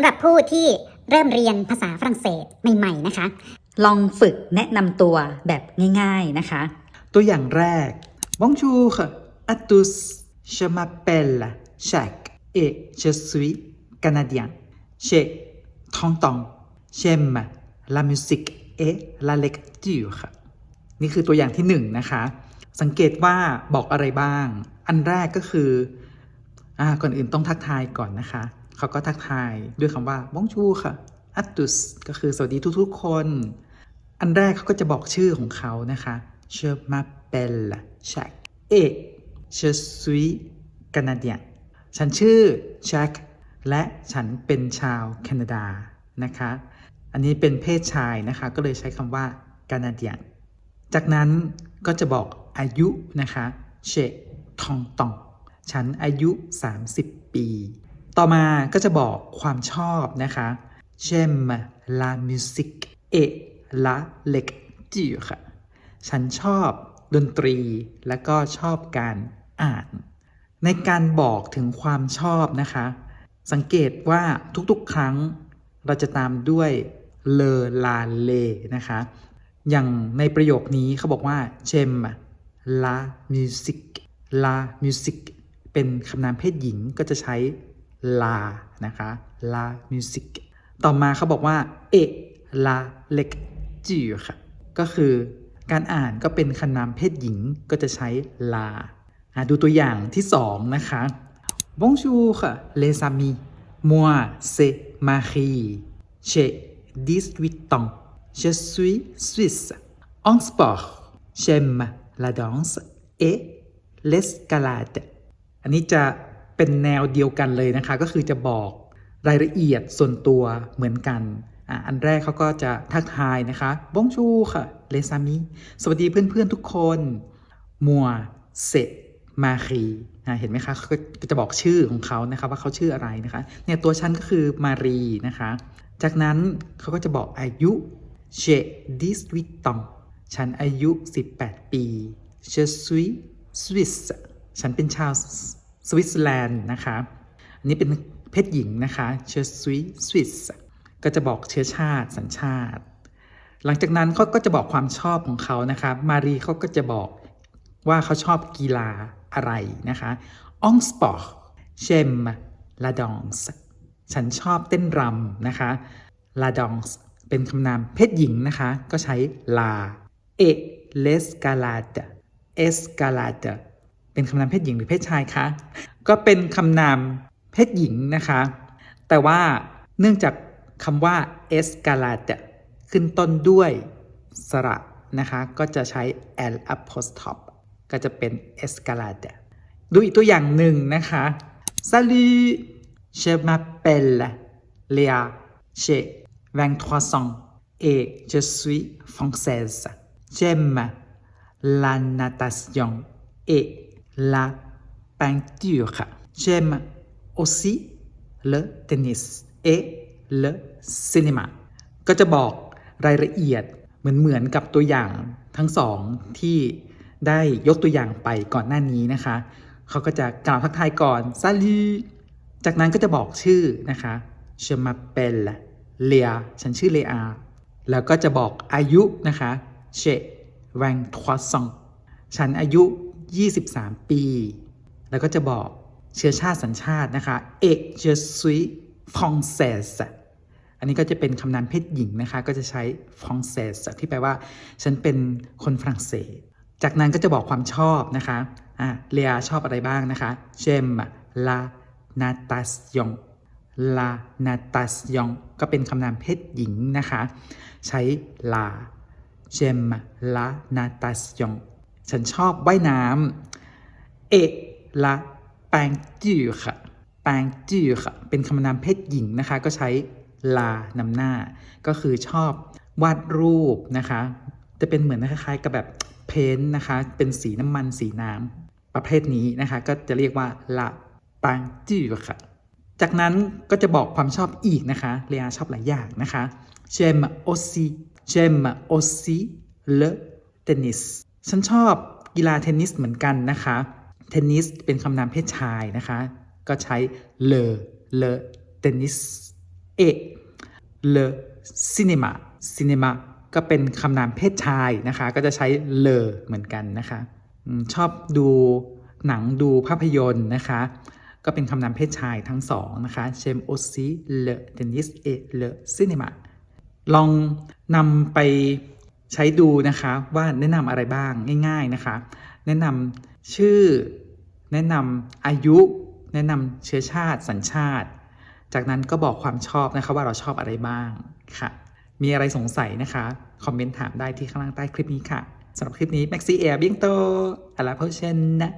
ำหรับผู้ที่เริ่มเรียนภาษาฝรั่งเศสใหม่ๆนะคะ ลองฝึกแนะนำตัวแบบง่ายๆนะคะ ตัวอย่างแรก Bonjour à tous je m'appelle Jacques et je suis canadien j'ai 30 ans j'aime la musique et la lecture นี่คือตัวอย่างที่หนึ่งนะคะ สังเกตว่าบอกอะไรบ้าง อันแรกก็คือ อ่า ก่อนอื่นต้องทักทายก่อนนะคะ เขาก็ทักทายด้วยคำว่า bonjour ค่ะ à tous ก็คือสวัสดีทุกๆคน อันแรกเขาก็จะบอกชื่อของเขานะคะ Je m'appelle Jacques et je suis canadien ฉันชื่อ Jack และฉันเป็นชาวแคนาดานะคะ อันนี้เป็นเพศชายนะคะ ก็เลยใช้คำว่า Canadien จากนั้นก็จะบอกอายุนะคะ J'ai ทองตอง ฉันอายุ 30 ปี ต่อมาก็จะบอกความชอบนะคะ J'aime la musique et la lecture ฉันชอบดนตรีและก็ชอบการอ่าน ในการบอกถึงความชอบนะคะ สังเกตว่าทุกๆครั้งเราจะตามด้วย le la le นะคะ อย่างในประโยคนี้เขาบอกว่า j'aime la musique la musique เป็นคำนามเพศหญิงก็จะใช้ ลานะคะลามิวสิกต่อมาเขาบอกว่าเอลาเล็กจิวค่ะ ก็คือการอ่านก็เป็นคันามเพศหญิงก็จะใช้ลาดูตัวอย่างที่สองนะคะบงชูค่ะเลซามีมัวเซมาคีเชดิสวิตตองเชซุยสวิสออนสปอร์เชมลาดอนส์เอเลสกาลาดอันนี้จะ เป็นแนวเดียวกันเลยนะคะ ก็คือจะบอกรายละเอียดส่วนตัวเหมือนกันอันแรกเขาก็จะทักทายนะคะ Bonjour ค่ะ les amis สวัสดีเพื่อนๆทุกคนมัวเซมารีนะเห็นไหมคะเขาก็จะบอกชื่อของเขานะคะว่าเขาชื่ออะไรนะคะเนี่ยตัวฉันก็คือมารีนะคะ จากนั้นเขาก็จะบอกอายุเชดิสวิตองฉันอายุ 18 ปีเชสวิสวิสฉันเป็นชาว สวิตเซอร์แลนด์นะคะ อันนี้เป็นเพศหญิงนะคะ เชสวิสวิสก็จะบอกเชื้อชาติสัญชาติ หลังจากนั้นเขาก็จะบอกความชอบของเขานะคะ มารีเขาก็จะบอกว่าเขาชอบกีฬาอะไรนะคะองสปอร์เชมลาดองส์ฉันชอบเต้นรำนะคะลาดองส์เป็นคำนามเพศหญิงนะคะ ก็ใช้ลาเอเลสกาลาดเอสกาลาด เป็นคำนามเพศหญิงหรือเพศชายคะ ก็เป็นคำนามเพศหญิงนะคะ แต่ว่าเนื่องจากคำว่า escalade ขึ้นต้นด้วยสระนะคะ ก็จะใช้ l apostrophe ก็จะเป็น escalade ดูอีกตัวอย่างหนึ่งนะคะ Salut je m'appelle Léa j'ai 23 ans et je suis française j'aime la natation et la peinture j'aime aussi le tennis et le cinéma ก็จะบอกรายละเอียดเหมือนเหมือนกับตัวอย่างทั้งสองที่ได้ยกตัวอย่างไปก่อนหน้านี้นะคะ เขาก็จะกล่าวทักทายก่อนซาลูจากนั้นก็จะบอกชื่อนะคะ je m'appelle Léa ฉันชื่อเลอา แล้วก็จะบอกอายุนะคะ j'ai 23 ans ฉันอายุ 23 ปี แล้วก็จะบอกเชื้อชาติสัญชาตินะคะ et je suis française อันนี้ก็จะเป็นคำนามเพศหญิงนะคะ ก็จะใช้ française ที่แปลว่า ฉันเป็นคนฝรั่งเศส จากนั้นก็จะบอกความชอบนะคะอะเลียชอบอะไรบ้างนะคะ j'aime la natation la natation ก็เป็นคำนามเพศหญิงนะคะ ใช้ la j'aime la natation ฉันชอบว่ายน้ำ et la peinture peinture เป็นคำนามเพศหญิงนะคะ ก็ใช้ la นำหน้า ก็คือชอบวาดรูปนะคะ จะเป็นเหมือนคล้ายๆกับแบบเพ้นนะคะ เป็นสีน้ำมันสีน้ำประเภทนี้นะคะ ก็จะเรียกว่า la peinture ค่ะ จากนั้นก็จะบอกความชอบอีกนะคะ เรียชอบหลายอย่างนะคะ j'aime aussi j'aime aussi le tennis ฉันชอบกีฬาเทนนิสเหมือนกันนะคะ เทนนิสเป็นคำนามเพศชายนะคะ ก็ใช้ le le tennis et le cinéma cinéma ก็เป็นคำนามเพศชายนะคะ ก็จะใช้ le เหมือนกันนะคะ ชอบดูหนังดูภาพยนตร์นะคะ ก็เป็นคำนามเพศชายทั้งสองนะคะ j'aime aussi le tennis et le cinéma ลองนำไป ใช้ดูนะคะว่าแนะนำอะไรบ้างง่าย ๆนะคะ แนะนำชื่อ แนะนำอายุ แนะนำเชื้อชาติ สัญชาติ จากนั้นก็บอกความชอบนะคะว่าเราชอบอะไรบ้างค่ะ มีอะไรสงสัยนะคะ คอมเมนต์ถามได้ที่ข้างล่างใต้คลิปนี้ค่ะสำหรับคลิปนี้แม็กซี่แอร์เบียงโตอาลาเพอเชนนะ